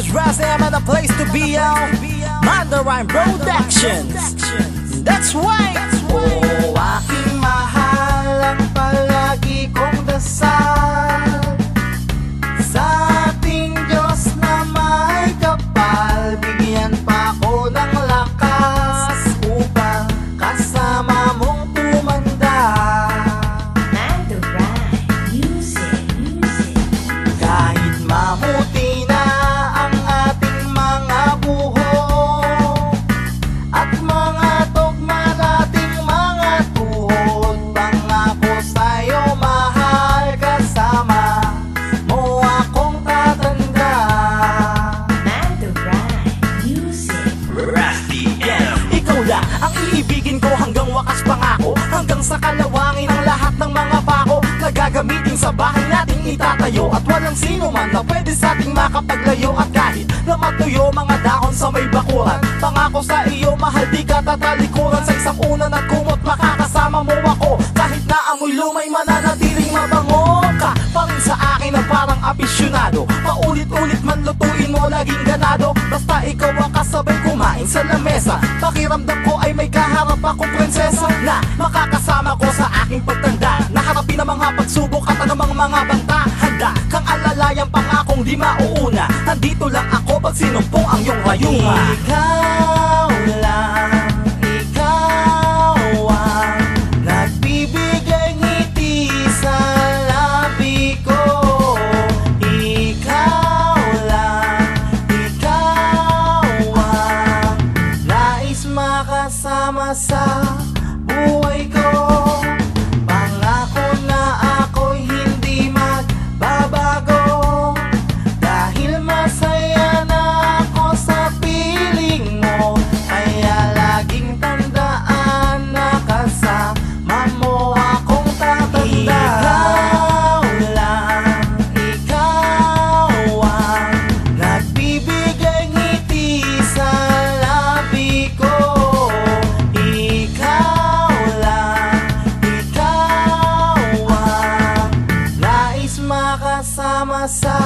is Raz I'm at a place to be on Mandarine Productions That's right hanggang wakas pangako Hanggang sa kalawangin ang lahat ng mga pako Na gagamitin sa bahay nating itatayo. At walang sino man na pwede sa ating makapaglayo. At kahit na matuyo mga dahon sa may bakuran Pangako sa iyo mahal di ka tatalikuran Sa isang unan at kumot. Makakasama mo ako Kahit na amoy lumay mananatiling mabango ka. Pa rin sa akin na parang apisyonado Paulit-ulit man lutuin mo laging ganado. Basta ikaw ang kasabay kumain sa lamesa Pakiramdam ko ay may kaharap akong prinsesa Na makakasama ko sa aking pagtanda. Naharapin ang mga pagsubok at anumang mga banta. Handa kang alalayan pangakong di mauuna. Nandito lang ako pag sinumpong ang iyong rayuma. Ikaw passar. Ikaw